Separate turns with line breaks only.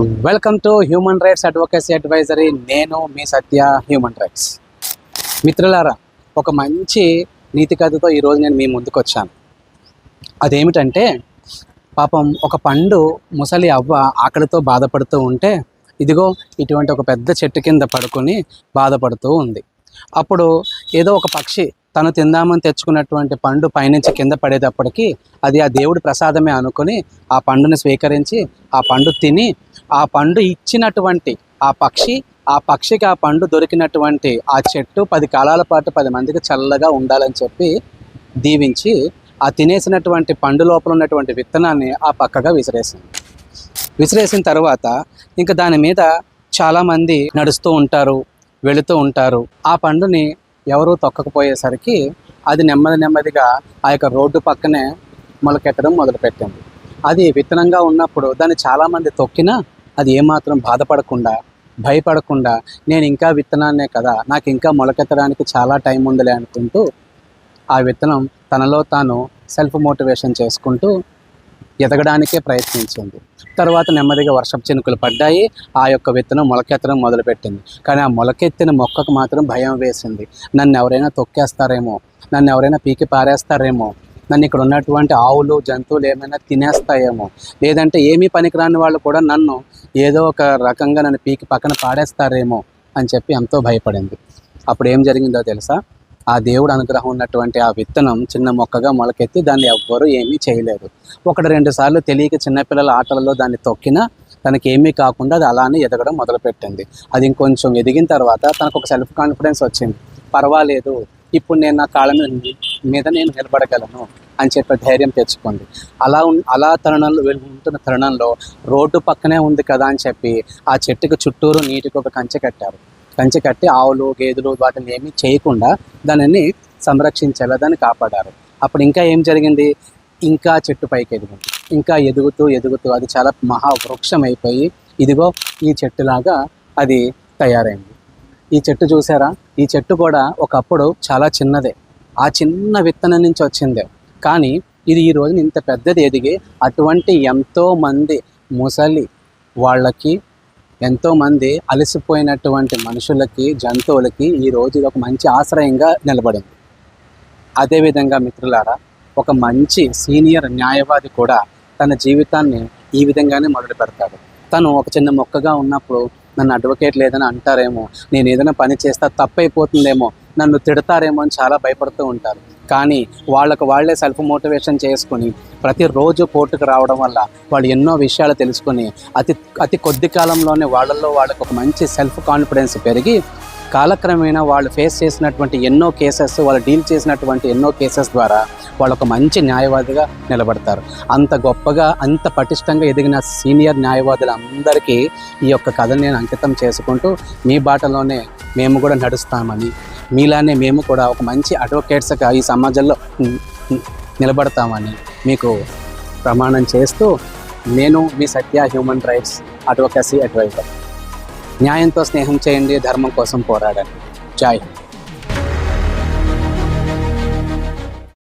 Welcome to human rights advocacy advisory నేను మీ Satya human rights మిత్రులారా ఒక మంచి నీతి కథతో ఈరోజు నేను మీ ముందుకు వచ్చాను. అదేమిటంటే పాపం ఒక పండు ముసలి అవ్వ ఆకలితో బాధపడుతూ ఉంటే ఇదిగో ఇటువంటి ఒక పెద్ద చెట్టు కింద పడుకొని బాధపడుతూ ఉంది. అప్పుడు ఏదో ఒక పక్షి తను తిందామని తెచ్చుకున్నటువంటి పండు పైనుంచి కింద పడేటప్పటికి అది ఆ దేవుడి ప్రసాదమే అనుకుని ఆ పండుని స్వీకరించి ఆ పండు తిని ఆ పండు ఇచ్చినటువంటి ఆ పక్షి ఆ పక్షికి ఆ పండు దొరికినటువంటి ఆ చెట్టు పది కాలాల పాటు పది మందికి చల్లగా ఉండాలని చెప్పి దీవించి ఆ తినేసినటువంటి పండు లోపల ఉన్నటువంటి విత్తనాన్ని ఆ పక్కగా విసిరేసింది. విసిరేసిన తర్వాత ఇంకా దాని మీద చాలామంది నడుస్తూ ఉంటారు వెళుతూ ఉంటారు. ఆ పండుని ఎవరూ తొక్కకపోయేసరికి అది నెమ్మది నెమ్మదిగా ఆ యొక్క రోడ్డు పక్కనే మొలకెత్తడం మొదలుపెట్టింది. అది విత్తనంగా ఉన్నప్పుడు దాన్ని చాలామంది తొక్కినా అది ఏమాత్రం బాధపడకుండా భయపడకుండా నేను ఇంకా విత్తనాన్నే కదా నాకు ఇంకా మొలకెత్తడానికి చాలా టైం ఉందిలే అనుకుంటూ ఆ విత్తనం తనలో తాను సెల్ఫ్ మోటివేషన్ చేసుకుంటూ ఎదగడానికే ప్రయత్నించింది. తర్వాత నెమ్మదిగా వర్షపు చినుకులు పడ్డాయి. ఆ యొక్క విత్తనం మొలకెత్తడం మొదలుపెట్టింది. కానీ ఆ మొలకెత్తిన మొక్కకు మాత్రం భయం వేసింది. నన్ను ఎవరైనా తొక్కేస్తారేమో? నన్ను ఎవరైనా పీకి పారేస్తారేమో? నన్ను ఇక్కడ ఉన్నటువంటి ఆవులు జంతువులు ఏమైనా తినేస్తాయేమో? లేదంటే ఏమీ పనికిరాని వాళ్ళు కూడా నన్ను ఏదో ఒక రకంగా నన్ను పీకి పక్కన పాడేస్తారేమో? అని చెప్పి ఎంతో భయపడింది. అప్పుడు ఏం జరిగిందో తెలుసా? ఆ దేవుడు అనుగ్రహం ఉన్నటువంటి ఆ విత్తనం చిన్న మొక్కగా మొలకెత్తి దాన్ని ఎవ్వరూ ఏమీ చేయలేదు ఒకటి రెండు సార్లు తెలియక చిన్నపిల్లల ఆటలలో దాన్ని తొక్కినా తనకి ఏమీ కాకుండా అది అలానే ఎదగడం మొదలుపెట్టింది. అది ఇంకొంచెం ఎదిగిన తర్వాత తనకు ఒక సెల్ఫ్ కాన్ఫిడెన్స్ వచ్చింది. పర్వాలేదు ఇప్పుడు నేను నా కాళ్ళ మీద మీద నేను నిలబడగలను అని చెప్పి ధైర్యం తెచ్చుకుంది. అలా అలా తరుణంలో ఉంటున్న తరుణంలో రోడ్డు పక్కనే ఉంది కదా అని చెప్పి ఆ చెట్టుకు చుట్టూరు నీటికి ఒక కంచె కట్టారు. కంచె కట్టి ఆవులు గేదెలు వాటిని ఏమీ చేయకుండా దానిని సంరక్షించేలా దాన్ని కాపాడారు. అప్పుడు ఇంకా ఏం జరిగింది? ఇంకా చెట్టు పైకి ఎదిగింది. ఇంకా ఎదుగుతూ ఎదుగుతూ అది చాలా మహావృక్షం అయిపోయి ఇదిగో ఈ చెట్టులాగా అది తయారైంది. ఈ చెట్టు చూసారా? ఈ చెట్టు కూడా ఒకప్పుడు చాలా చిన్నదే. ఆ చిన్న విత్తనం నుంచి వచ్చిందే. కానీ ఇది ఈ రోజున ఇంత పెద్దది ఎదిగి అటువంటి ఎంతో మంది ముసలి వాళ్ళకి ఎంతోమంది అలసిపోయినటువంటి మనుషులకి జంతువులకి ఈ రోజు ఇది ఒక మంచి ఆశ్రయంగా నిలబడింది. అదేవిధంగా మిత్రులారా ఒక మంచి సీనియర్ న్యాయవాది కూడా తన జీవితాన్ని ఈ విధంగానే మొదలు పెడతాడు. తను ఒక చిన్న మొక్కగా ఉన్నప్పుడు నన్ను అడ్వకేట్ లేదని అంటారేమో నేను ఏదైనా పని చేస్తా తప్పైపోతుందేమో నన్ను తిడతారేమో అని చాలా భయపడుతూ ఉంటారు. కానీ వాళ్ళకు వాళ్ళే సెల్ఫ్ మోటివేషన్ చేసుకుని ప్రతిరోజు కోర్టుకు రావడం వల్ల వాళ్ళు ఎన్నో విషయాలు తెలుసుకుని అతి అతి కొద్ది కాలంలోనే వాళ్ళల్లో వాళ్ళకు ఒక మంచి సెల్ఫ్ కాన్ఫిడెన్స్ పెరిగి కాలక్రమేణా వాళ్ళు ఫేస్ చేసినటువంటి ఎన్నో కేసెస్ వాళ్ళు డీల్ చేసినటువంటి ఎన్నో కేసెస్ ద్వారా వాళ్ళు ఒక మంచి న్యాయవాదిగా నిలబడతారు. అంత గొప్పగా అంత పటిష్టంగా ఎదిగిన సీనియర్ న్యాయవాదులందరికీ ఈ యొక్క కథను నేను అంకితం చేసుకుంటూ మీ బాటలోనే మేము కూడా నడుస్తామని మీలానే మేము కూడా ఒక మంచి అడ్వకేట్స్గా ఈ సమాజంలో నిలబడతామని మీకు ప్రమాణం చేస్తూ నేను మీ Satya human rights advocacy advisor. న్యాయంతో స్నేహం చేయండి ధర్మం కోసం పోరాడండి. జై హింద్.